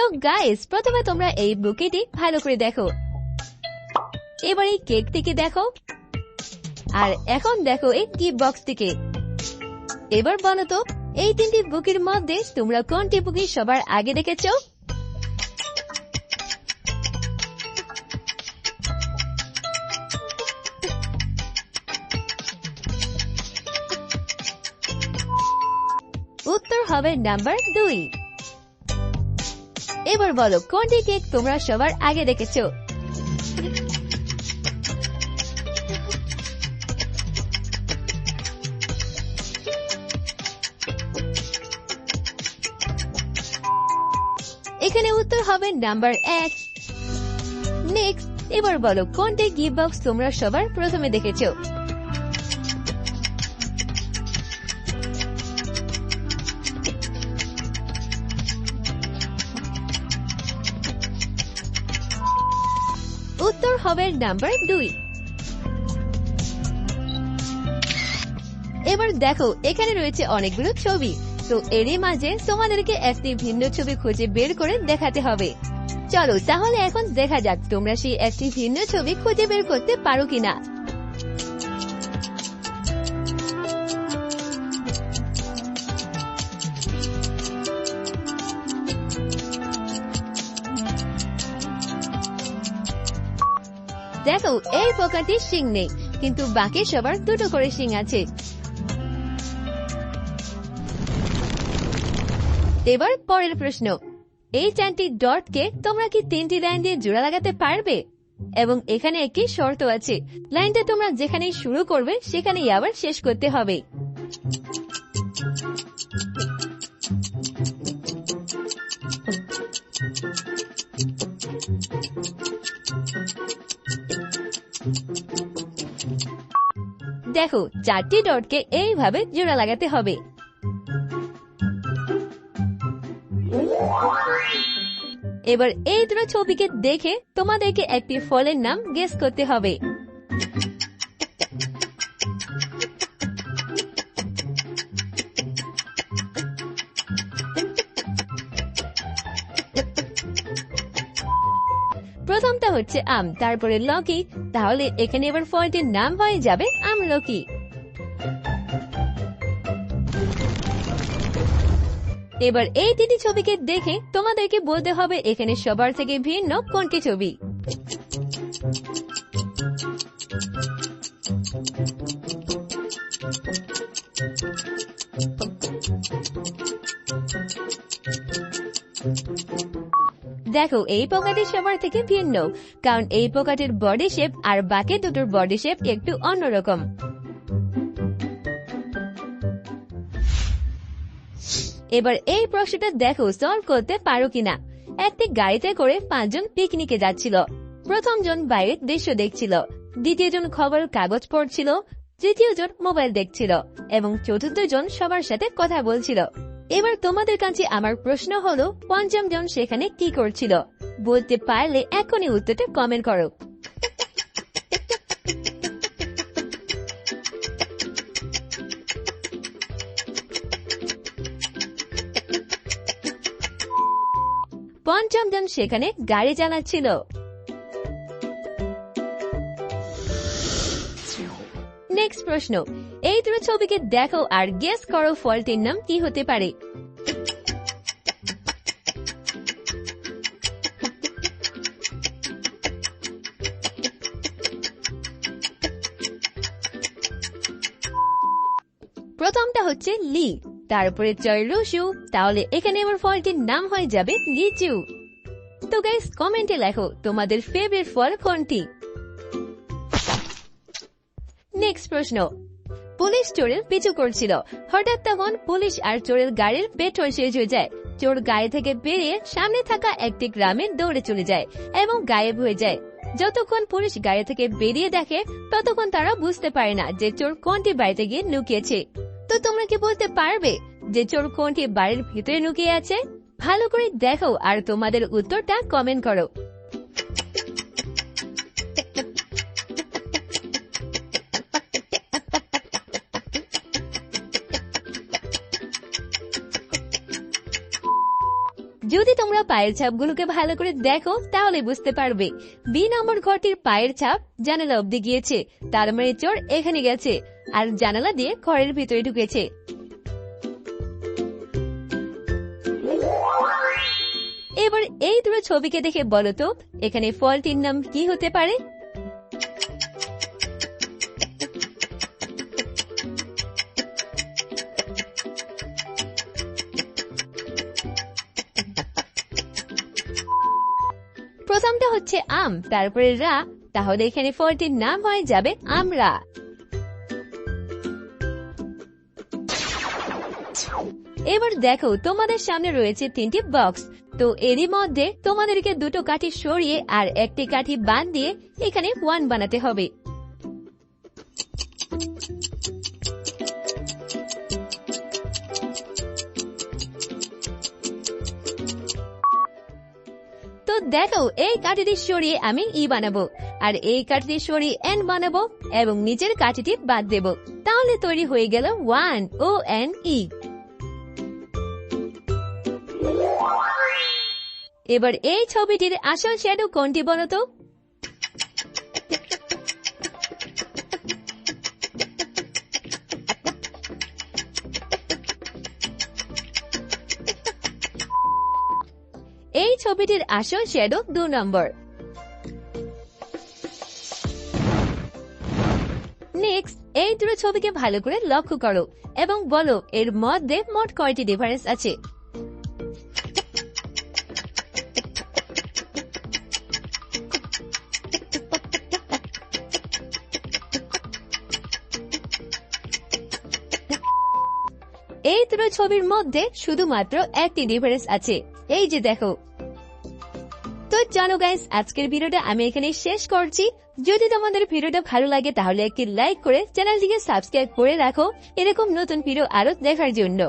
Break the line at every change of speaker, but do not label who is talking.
তো গাইস প্রথমে তোমরা এই বুকেটি ভালো করে দেখো। এবার এই কেকটিকে দেখো। আর এখন দেখো এই গিফট বক্সটিকে এবার বলো তো, এই তিনটি বুকের মধ্যে তোমরা কোনটি বুকি সবার আগে দেখেছ? উত্তর হবে নাম্বার দুই। এবার বলো, কোনটি কেক তোমরা সবার আগে দেখেছ? এখানে উত্তর হবে নাম্বার এক। নেক্সট, এবার বলো, কোনটি গিফট বক্স তোমরা সবার প্রথমে দেখেছ? হবে নাম্বার দুই। এবার দেখো, এখানে রয়েছে অনেকগুলো ছবি। তো এরই মাঝে তোমাদেরকে একটি ভিন্ন ছবি খুঁজে বের করে দেখাতে হবে। চলো তাহলে এখন দেখা যাক তোমরা সেই একটি ভিন্ন ছবি খুঁজে বের করতে পারো কিনা। দেখো, এই পোকাটির শিং নেই, কিন্তু বাকি সবার দুটো করে শিং আছে। এবার পরের প্রশ্ন, এই চারটি ডটকে তোমরা কি তিনটি লাইন দিয়ে জোড়া লাগাতে পারবে? এবং এখানে একটি শর্ত আছে, লাইনটা তোমরা যেখানেই শুরু করবে, সেখানেই আবার শেষ করতে হবে। দেখো, চারটি ডটকে এইভাবে জোড়া লাগাতে হবে। এবার এই দুটো ছবিকে দেখে তোমাদেরকে একটি ফলের নাম গেস করতে হবে। প্রথমটা হচ্ছে আম, তারপরে লকি। তাহলে এখানে এবার ফলটির নাম হয়ে যাবে আমলকি। এবার এই তিনটি ছবিকে দেখে তোমাদেরকে বলতে হবে এখানে সবার থেকে ভিন্ন কোনটি ছবি। দেখো, এই পোকাটি সবার থেকে ভিন্ন, কারণ এই পোকাটির বডি শেপ আর বাকি দুটোর বডি শেপ একটু অন্যরকম। এবার এই প্রশ্নটা দেখো সলভ করতে পারো কিনা? একটি গাড়িতে করে পাঁচজন পিকনিকে যাচ্ছিল। প্রথম জন বাইরের দৃশ্য দেখছিল। দ্বিতীয় জন খবর কাগজ পড়ছিল। তৃতীয় জন মোবাইল দেখছিল। এবং চতুর্থ জন সবার সাথে কথা বলছিল। এবার তোমাদের কাছে আমার প্রশ্ন হলো, পঞ্চম জন সেখানে কি করছিল? বলতে পারলে এখনই উত্তরটা কমেন্ট করো। পঞ্চম জন সেখানে গাড়ি চালাচ্ছিল। নেক্সট প্রশ্ন দুটো ছবিকে দেখো আর গেস করো ফলটির নাম কি হতে পারে। প্রথমটা হচ্ছে লি তারপরে চয় রসু, তাহলে এখানে আমার ফলটির নাম হয়ে যাবে লিচু। তো গাইস কমেন্টে লেখো তোমাদের ফেভারিট ফল কোনটি। নেক্সট প্রশ্ন পুলিশ চোরের পিছু করছিল। হঠাৎ তখন পুলিশ আর চোরের গাড়ির পেট্রোল শেষ হয়ে যায়। চোর গাড়ি থেকে বেরিয়ে সামনে থাকা একটি গ্রামে দৌড়ে চলে যায় এবং গায়েব হয়ে যায়। যতক্ষণ পুলিশ গাড়ি থেকে বেরিয়ে দেখে, ততক্ষণ তারা বুঝতে পারে না যে চোর কোনটি বাড়িতে গিয়ে লুকিয়েছে। তো তোমরা কি বলতে পারবে যে চোর কোনটি বাড়ির ভিতরে লুকিয়ে আছে? ভালো করে দেখো আর তোমাদের উত্তরটা কমেন্ট করো। তোমরা পায়ের ছাপগুলোকে ভালো করে দেখো, তাহলে বুঝতে পারবে। বি নম্বর ঘরটির পায়ের ছাপ জানালা অব্দি গিয়েছে, তার মানে চোর এখানে গেছে, আর জানালা দিয়ে ঘরের ভিতরে ঢুকেছে। এবার এই দুটো ছবিকে দেখে বলো তো, এখানে ফলটির নাম কি হতে পারে? প্রথমটা হচ্ছে আম, তারপরে রা, তাহলে এখানে ফলটির নাম হয়ে যাবে আমরা। এবার দেখো, তোমাদের সামনে রয়েছে তিনটি বক্স তো এরই মধ্যে তোমাদেরকে দুটো কাঠি সরিয়ে আর একটি কাঠি বান দিয়ে এখানে ওয়ান বানাতে হবে। দেখো, এই কাঠিটি সরিয়ে আমি ই বানাবো। আর এই কাঠিটি সরিয়ে এন বানাবো এবং নিচের কাঠিটি বাদ দেব। তাহলে তৈরি হয়ে গেল ওয়ান ও এন ই। এবার এই ছবিটির আসল শ্যাডো কোনটি বলতো ছবিটির আসল শ্যাডো দু নম্বর। নেক্সট এই দুটো ছবিকে ভালো করে লক্ষ্য করো এবং বলো এর মধ্যে মোট কয়টি ডিফারেন্স আছে? এই দুটো ছবির মধ্যে শুধুমাত্র একটি ডিফারেন্স আছে। এই যে দেখো জানো গাইস আজকের ভিডিওটা আমি এখানে শেষ করছি। যদি তোমাদের ভিডিওটা ভালো লাগে, তাহলে একটি লাইক করে চ্যানেলটিকে সাবস্ক্রাইব করে রাখো। এরকম নতুন ভিডিও আরও দেখার জন্য।